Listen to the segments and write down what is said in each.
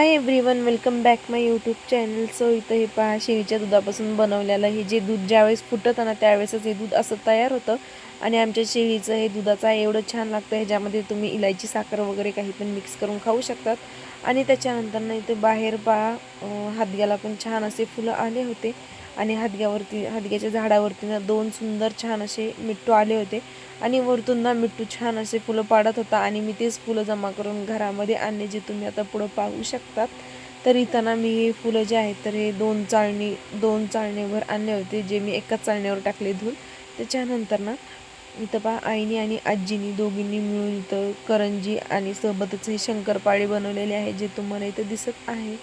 Hi everyone welcome back my YouTube channel so इथं हे पहा शेळीच्या दुधापासून बनवलेलं हे जे दूध ज्यावेळेस फुटतं ना त्यावेळेसच हे दूध असं तयार होतं. आणि आमच्या शेळीचं हे दुधाचा आहे एवढं छान लागतं. ह्याच्यामध्ये तुम्ही इलायची साखर वगैरे काही पण मिक्स करून खाऊ शकतात. आणि त्याच्यानंतर ना इथे बाहेर पहा हातग्याला पण छान असे फुलं आले होते. आणि हादग्यावरती हादग्याच्या झाडावरती ना दोन सुंदर छान असे मिट्टू आले होते. आणि वरतून ना मिट्टू छान असे फुलं पाडत होता. आणि मी तेच फुलं जमा करून घरामध्ये आणले जे तुम्ही आता पुढं पाहू शकतात. तर इथं ना मी हे फुलं जे आहेत तर हे दोन चाळणी दोन चाळणीवर आणले होते जे मी एकाच चाळणीवर टाकले धुवून त्याच्यानंतर ना इथं पहा आईने आणि आजीनी दोघींनी मिळून इथं करंजी आणि सोबतच हे शंकरपाळे बनवलेले आहे जे तुम्हाला इथं दिसत आहे.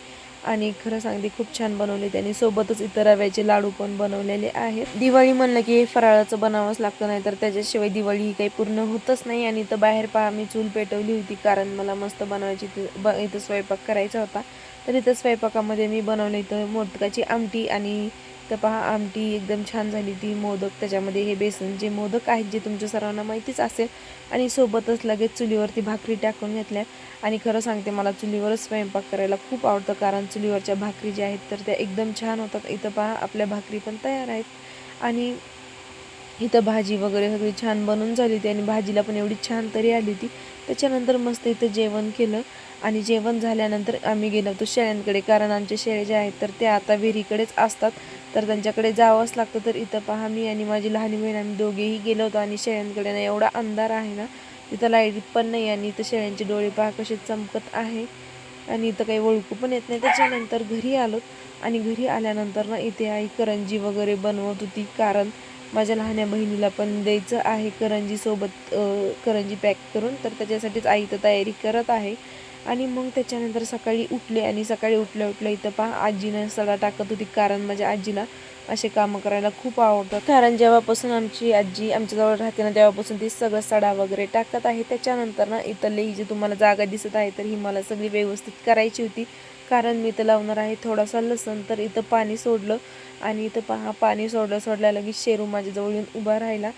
आणि खरं सांगते खूप छान बनवले त्यांनी. सोबतच इतर रव्याचे लाडू पण बनवलेले आहेत. दिवाळी म्हणलं की हे फराळाचं बनावंच लागतं नाही तर त्याच्याशिवाय दिवाळी ही काही पूर्ण होतच नाही. आणि इथं बाहेर पहा मी चूल पेटवली होती कारण मला मस्त बनवायची ब इथं स्वयंपाक करायचा होता. तर इथं स्वयंपाकामध्ये मी बनवलं इथं मोदकाची आमटी आणि तर पहा आमटी एकदम छान झाली ती मोदक त्याच्यामध्ये हे बेसनचे मोदक आहेत जे तुमच्या सर्वांना माहितीच असेल. आणि सोबतच लगेच चुलीवरती भाकरी टाकून घेतल्या. आणि खरं सांगते मला चुलीवरच स्वयंपाक करायला खूप आवडतं कारण चुलीवरच्या भाकरी ज्या आहेत तर त्या एकदम छान होतात. इथं पहा आपल्या भाकरी पण तयार आहेत. आणि इथं भाजी वगैरे सगळी छान बनवून झाली होती आणि भाजीला पण एवढी छान तरी आली होती. त्याच्यानंतर मस्त इथं जेवण केलं. आणि जेवण झाल्यानंतर आम्ही गेलो होतो शेळ्यांकडे कारण आमचे शेळे जे आहेत तर ते आता विहिरीकडेच असतात. तर त्यांच्याकडे जावंच लागतं. तर इथं पहा मी आणि माझी लहान बहीण आम्ही दोघेही गेलो होतो आणि शेळ्यांकडे ना एवढा अंधार आहे ना तिथं लाइट पण नाही आणि इथं शेळ्यांचे डोळे पहा कसे चमकत आहे. आणि इथं काही ओळखू पण येत नाही. त्याच्यानंतर घरी आलो आणि घरी आल्यानंतर ना इथे आई करंजी वगैरे बनवत होती कारण माझ्या लहान्या बहिणीला पण द्यायचं आहे करंजीसोबत करंजी पॅक करून. तर त्याच्यासाठीच आई तर तयारी करत आहे. आणि मग त्याच्यानंतर सकाळी उठले आणि सकाळी उठल्या उठल्या इथं पहा आजीनं सडा टाकत होती. कारण माझ्या आजीला असे कामं करायला खूप आवडतात. कारण जेव्हापासून आमची आजी आमच्याजवळ राहते ना तेव्हापासून ती सगळं सडा वगैरे टाकत आहे. त्याच्यानंतर ना इथं ही जी तुम्हाला जागा दिसत आहे तर ही मला सगळी व्यवस्थित करायची होती. कारण मी इथं लावणार आहे थोडासा लसण तर इथं पाणी सोडलं. आणि इथं पहा पाणी सोडलं सोडल्या लगेच शेरू माझ्याजवळ येऊन उभा राहिला.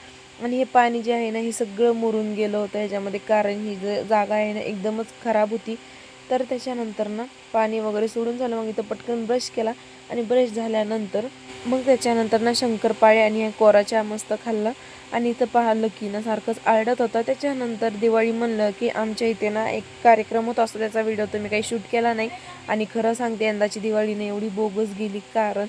आणि हे पाणी जे आहे ना हे सगळं मुरून गेलं होतं ह्याच्यामध्ये. कारण ही ज जागा आहे ना एकदमच खराब होती. तर त्याच्यानंतर ना पाणी वगैरे सोडून झालं. मग इथं पटकन ब्रश केला आणि ब्रश झाल्यानंतर मग त्याच्यानंतर ना शंकरपाळे आणि या कोराच्या मस्त खाल्लं. आणि इथं पाहिलं की ना सारखंच आळडत होता. त्याच्यानंतर दिवाळी म्हणलं की आमच्या इथे ना एक कार्यक्रम होता. असतो त्याचा व्हिडिओ तर मी काही शूट केला नाही. आणि खरं सांगते यंदाची दिवाळी नाही एवढी बोगस गेली. कारण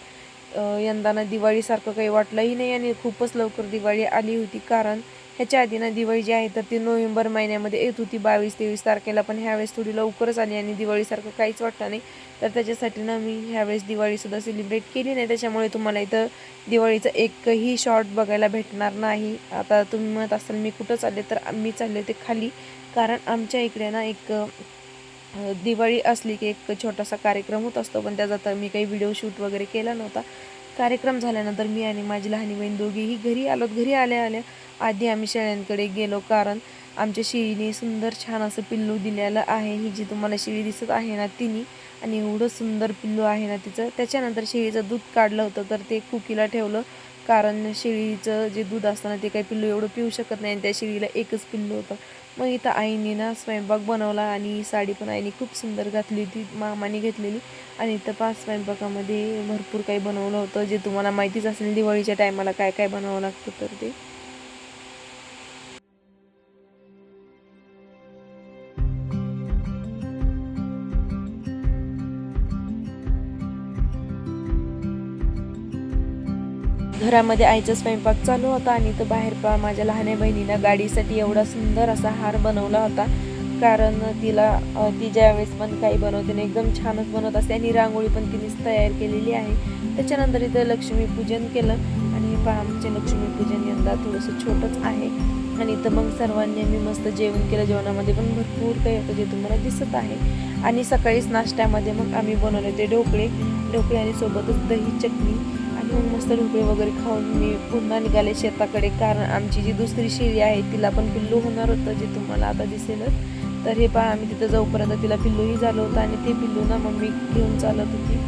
यंदा ना दिवाळीसारखं काही वाटलंही नाही आणि खूपच लवकर दिवाळी आली होती. कारण ह्याच्या आधी ना दिवाळी जी आहे तर ती नोव्हेंबर महिन्यामध्ये येत होती बावीस तेवीस तारखेला. पण ह्यावेळेस थोडी लवकरच आली आणि दिवाळीसारखं काहीच वाटलं नाही. तर त्याच्यासाठी ना मी ह्यावेळेस दिवाळीसुद्धा सेलिब्रेट केली नाही. त्याच्यामुळे तुम्हाला इथं दिवाळीचं एकही शॉर्ट बघायला भेटणार नाही. आता तुम्ही म्हणत असाल मी कुठं चालले? तर मी चालले ते खाली. कारण आमच्या इकडे ना एक दिवाळी असली की एक छोटासा कार्यक्रम होत असतो. पण त्याचा तर मी काही व्हिडिओ शूट वगैरे केला नव्हता. कार्यक्रम झाल्यानंतर मी आणि माझी लहानी बहीण दोघीही घरी आलो घरी आल्या आल्या आधी आम्ही शेळ्यांकडे गेलो कारण आमच्या शिळीने सुंदर छान असं पिल्लू दिलेलं आहे. ही जी तुम्हाला शिळी दिसत आहे ना तिने आणि एवढं सुंदर पिल्लू आहे ना तिचं. त्याच्यानंतर शेळीचं दूध काढलं होतं तर ते कुकीला ठेवलं. कारण शेळीचं जे दूध असतं ना ते काही पिल्लू एवढं पिऊ शकत नाही आणि त्या शेळीला एकच पिल्लू होतं. मग इथं आईने ना स्वयंपाक बनवला आणि साडी पण आईने खूप सुंदर घातली होती मामाने घेतलेली. आणि इथं पाच स्वयंपाकामध्ये भरपूर काही बनवलं होतं. जे तुम्हाला माहितीच असेल दिवाळीच्या टायमाला काय काय बनावं लागतं तर ते. घरामध्ये आईचा स्वयंपाक चालू होता आणि तो बाहेर पा माझ्या लहान्या बहिणीनं गाडीसाठी एवढा सुंदर असा हार बनवला होता. कारण तिला अ, ती ज्यावेळेस पण काही बनवते ना एकदम छानच बनवत असते आणि रांगोळी पण तिनेच तयार केलेली आहे. त्याच्यानंतर इथं लक्ष्मीपूजन केलं आणि पहा आमचे लक्ष्मीपूजन यंदा थोडंसं छोटंच आहे. आणि इथं मग सर्वांनी आम्ही मस्त जेवण केलं. जेवणामध्ये पण भरपूर काही होतं जे तुम्हाला दिसत आहे. आणि सकाळीच नाश्त्यामध्ये मग आम्ही बनवले ते ढोकळे. ढोकळे आणि सोबतच दही चटणी. मस्त ढोकळे वगैरे खाऊन मी पुन्हा निघाले शेताकडे. कारण आमची जी दुसरी शेळी आहे तिला पण पिल्लू होणार होतं जे तुम्हाला आता दिसेलच. तर हे पहा आम्ही तिथं जाऊपर्यंत तिला पिल्लूही झालं होतं आणि ते पिल्लू ना मम्मी घेऊन चालत होती.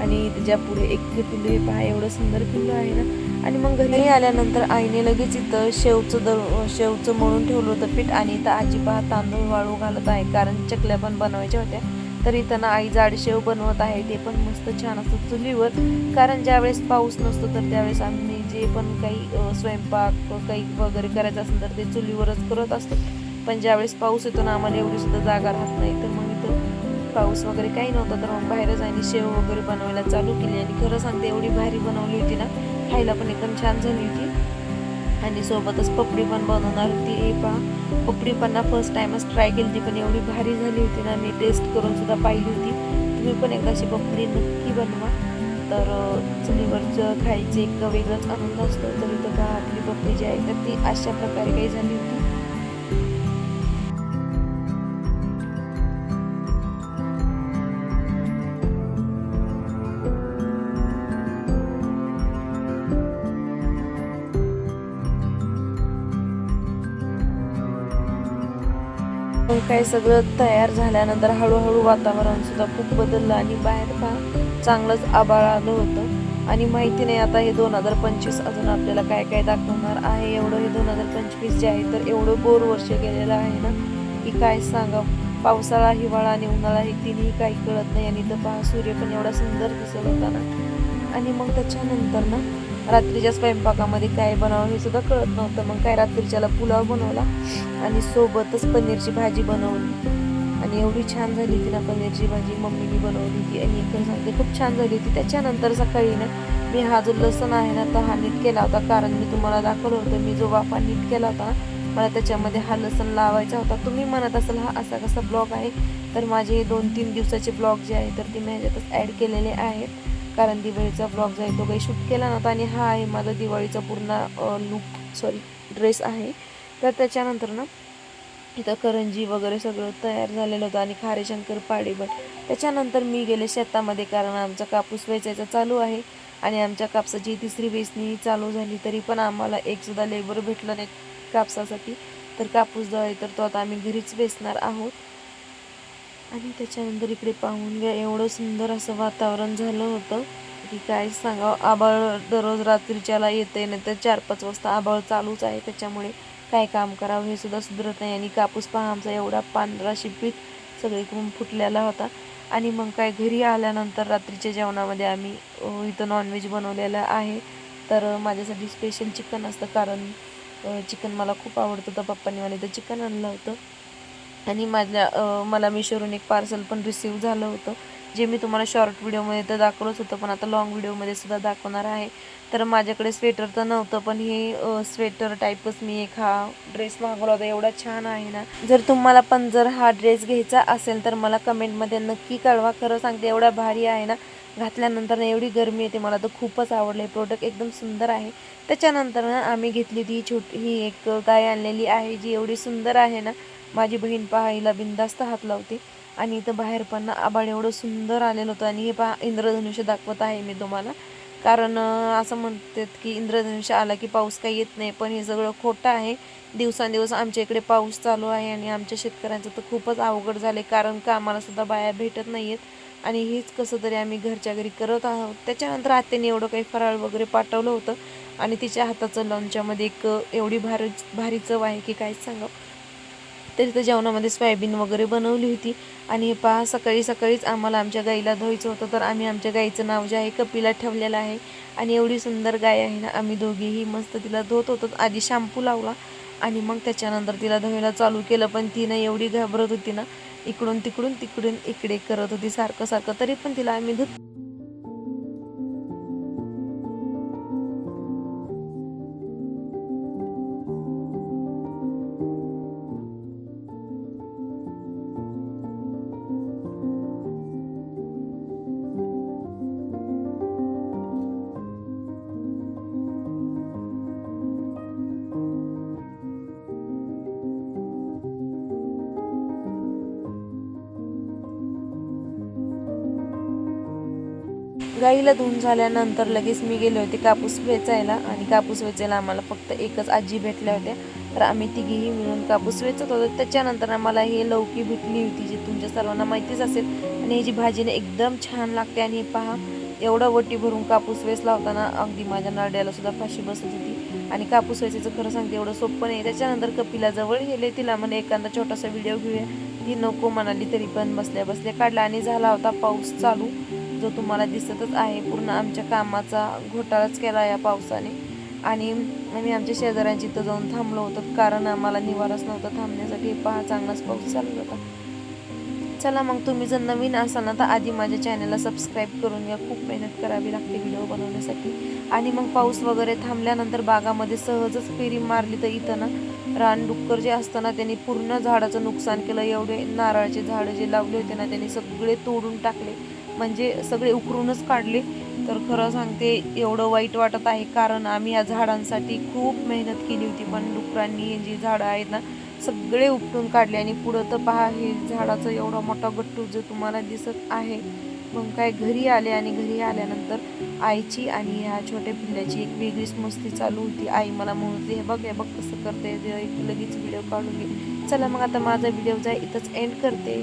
आणि तिच्या पुढे एक पिल्लू हे पहा एवढं सुंदर पिल्लू आहे ना. आणि मग घरी आल्यानंतर आईने लगेच इथं शेवचं दर शेवचं म्हणून ठेवलं होतं पीठ आणि इथं आजी पहा तांदूळ वाळू घालत आहे. कारण चकल्या पण बनवायच्या होत्या. तर इथं ना आई जाडशेव बनवत आहे ते पण मस्त छान असतं चुलीवर. कारण ज्यावेळेस पाऊस नसतो तर त्यावेळेस आम्ही जे पण काही स्वयंपाक काही वगैरे करायचं असेल तर ते चुलीवरच करत असतो. पण ज्यावेळेस पाऊस येतो ना आम्हाला एवढी सुद्धा जागा राहत नाही. तर मग इथं पाऊस वगैरे काही नव्हता तर मग बाहेरच आणि शेव वगैरे बनवायला चालू केली. आणि खरं सांगते एवढी भारी बनवली होती ना खायला पण एकदम छान झाली होती. आणि सोबतच पपडी पण बनवणार होती. हे पहा पपडी पण ना फर्स्ट टाइमच ट्राय केली होती पण एवढी भारी झाली होती ना मी टेस्ट करून सुद्धा पाहिली होती. तुम्ही पण एकदा अशी पपडी नक्की बनवा. तर चुलीवरचं खायचे एक वेगळाच आनंद असतो. तर इथं का आपली पपडी जी आहे तर ती अशा प्रकारे काही झाली होती. मग काय सगळं तयार झाल्यानंतर हळूहळू वातावरण सुद्धा खूप बदललं आणि बाहेर पहा चांगलंच आबाळ आलं होतं. आणि माहिती नाही आता हे दोन हजार पंचवीस अजून आपल्याला काय काय दाखवणार आहे एवढं हे दोन हजार पंचवीस जे आहे तर एवढं बोर वर्ष गेलेलं आहे ना? की काय सांगा पावसाळा हिवाळा आणि उन्हाळा हे तिन्ही काही कळत नाही आणि इथं पहा सूर्य पण एवढा सुंदर दिसत होता ना? आणि मग त्याच्यानंतर ना रात्रीच्या स्वयंपाकामध्ये काय बनावं हे सुद्धा कळत नव्हतं. मग काय रात्रीच्याला पुलाव बनवला आणि सोबतच पनीरची भाजी बनवली. आणि एवढी छान झाली होती ना पनीरची भाजी. मम्मीने बनवली होती आणि खरं सांगते खूप छान झाली होती. त्याच्यानंतर सकाळी ना मी हा जो लसण आहे ना तो हा नीट केला होता. कारण मी तुम्हाला दाखवलं होतं मी जो वाफा नीट केला होता मला त्याच्यामध्ये हा लसण लावायचा होता. तुम्ही म्हणत असाल हा असा कसा ब्लॉग आहे? तर माझे दोन तीन दिवसाचे ब्लॉग जे आहे तर ते मी ह्याच्यातच ॲड केलेले आहेत. कारण दिवाळीचा ब्लॉग जो आहे तो काही शूट केला नव्हता आणि हा आहे माझा दिवाळीचा पूर्ण लुक सॉरी ड्रेस आहे. तर त्याच्यानंतर ना इथं करंजी वगैरे सगळं तयार झालेलं होतं आणि खारेशंकर शंकर त्याच्यानंतर मी गेले शेतामध्ये कारण आमचा कापूस वेचायचा चालू आहे आणि आमच्या कापसाची तिसरी वेचणी चालू झाली तरी पण आम्हाला एकसुद्धा लेबर भेटलं नाही कापसासाठी. तर कापूस जो आहे तर तो आता आम्ही घरीच वेचणार आहोत. आणि त्याच्यानंतर इकडे पाहून घ्या एवढं सुंदर असं वातावरण झालं होतं की काय सांगावं आबाळ दररोज रात्रीच्याला येते नाही तर चार पाच वाजता आबाळ चालूच आहे. त्याच्यामुळे काय काम करावं हे सुद्धा सुधरत नाही. आणि कापूस पहा आमचा एवढा पांढरा शिपीत सगळीकडून फुटलेला होता. आणि मग काय घरी आल्यानंतर रात्रीच्या जेवणामध्ये आम्ही इथं नॉनव्हेज बनवलेलं आहे. तर माझ्यासाठी स्पेशल चिकन असतं. कारण चिकन मला खूप आवडतं. तर पप्पांनी मला इथं चिकन आणलं होतं. आणि माझ्या मला मिशोवरून एक पार्सल पण रिसीव झालं होतं जे मी तुम्हाला शॉर्ट व्हिडिओमध्ये तर दाखवलंच होतं पण आता लॉंग व्हिडिओमध्ये सुद्धा दाखवणार आहे. तर माझ्याकडे स्वेटर तर नव्हतं पण हे स्वेटर टाईपच मी एक हा ड्रेस मागवला होता एवढा छान आहे ना. जर तुम्हाला पण जर हा ड्रेस घ्यायचा असेल तर मला कमेंटमध्ये नक्की कळवा. खरं सांगते एवढा भारी आहे ना. घातल्यानंतर ना एवढी गरमी येते मला तर खूपच आवडलं. आहे प्रोडक्ट एकदम सुंदर आहे. त्याच्यानंतर ना आम्ही घेतली ती छोटी ही एक गाय आणलेली आहे जी एवढी सुंदर आहे ना. माझी बहीण पहायला बिंदास्त हात लावते आणि इथं बाहेर पण ना आबाळ एवढं सुंदर आलेलं होतं आणि हे पहा इंद्रधनुष्य दाखवत आहे मी तुम्हाला. कारण असं म्हणतात की इंद्रधनुष्य आला की पाऊस काही येत नाही पण हे सगळं खोटं आहे. दिवसांदिवस आमच्या इकडे पाऊस चालू आहे आणि आमच्या शेतकऱ्यांचं तर खूपच अवघड झाले कारण का सुद्धा बाया भेटत नाही आहेत आणि हेच कसं तरी आम्ही घरच्या घरी करत आहोत. त्याच्यानंतर आत्याने एवढं काही फराळ वगैरे पाठवलं होतं आणि तिच्या हाताचं लोणच्यामध्ये एक एवढी भारी भारी चव आहे की काहीच सांगावं. तर तिथं जेवणामध्ये सोयाबीन वगैरे बनवली होती. आणि हे पहा सकाळी सकाळीच आम्हाला आमच्या गाईला धुवायचं होतं तर आम्ही आमच्या गाईचं नाव जे आहे कपिला ठेवलेलं आहे. आणि एवढी सुंदर गाय आहे ना आम्ही दोघीही मस्त तिला धुत होतो. आधी शॅम्पू लावला आणि मग त्याच्यानंतर तिला धुवायला चालू केलं पण ती ना एवढी घाबरत होती ना इकडून तिकडून तिकडून इकडे करत होती सारखं सारखं तरी पण तिला आम्ही धुत गाईला धुवून झाल्यानंतर लगेच मी गेले होते कापूस वेचायला आणि कापूस वेचायला आम्हाला फक्त एकच आजी भेटल्या होत्या. तर आम्ही तिघीही मिळून कापूस वेचत होतो. त्याच्यानंतर आम्हाला हे लौकी भेटली होती जी तुमच्या सर्वांना माहितीच असेल. आणि ह्याची भाजीने एकदम छान लागते. आणि हे पहा एवढा वटी भरून कापूस वेचला होता ना अगदी माझ्या नरड्याला सुद्धा फाशी बसत होती. आणि कापूस वेचायचं खरं सांगते एवढं सोपं नाही. त्याच्यानंतर कपिला जवळ गेले. तिला म्हणे एखादा छोटासा व्हिडिओ घेऊया. ती नको म्हणाली तरी पण बसल्या बसल्या काढला. आणि झाला होता पाऊस चालू. जो तुम्हाला दिसतच आहे पूर्ण आमच्या कामाचा घोटाळाच केला या पावसाने. आणि आम्ही आमच्या शेजाऱ्यांची इथं जाऊन थांबलो होतो कारण आम्हाला निवारच नव्हता थांबण्यासाठी. पहा चांगलाच पाऊस चालू होता. चला मग तुम्ही जर नवीन असाल ना तर आधी माझ्या चॅनलला सबस्क्राईब करून घ्या. खूप मेहनत करावी लागते व्हिडिओ बनवण्यासाठी. आणि मग पाऊस वगैरे थांबल्यानंतर बागामध्ये सहजच फेरी मारली तर इथं ना रानडुक्कर जे असतं ना त्यांनी पूर्ण झाडाचं नुकसान केलं. एवढे नारळाचे झाडं जे लावले होते ना त्यांनी सगळे तोडून टाकले. म्हणजे सगळे उकरूनच काढले. तर खरं सांगते एवढं वाईट वाटत आहे. कारण आम्ही या झाडांसाठी खूप मेहनत केली होती. पण डुकरांनी हे जी झाडं आहेत ना सगळे उपटून काढले. आणि पुढं तर पहा हे झाडाचं एवढा मोठा गट्टू जो तुम्हाला दिसत आहे. मग काय घरी आले आणि घरी आल्यानंतर आईची आणि ह्या छोट्या पिल्ल्याची एक वेगळीच मस्ती चालू होती. आई मला म्हणते हे बघ हे बघ कसं करते. लगेच व्हिडिओ काढून घे. चला मग आता माझा व्हिडिओ जा इथंच एंड करते.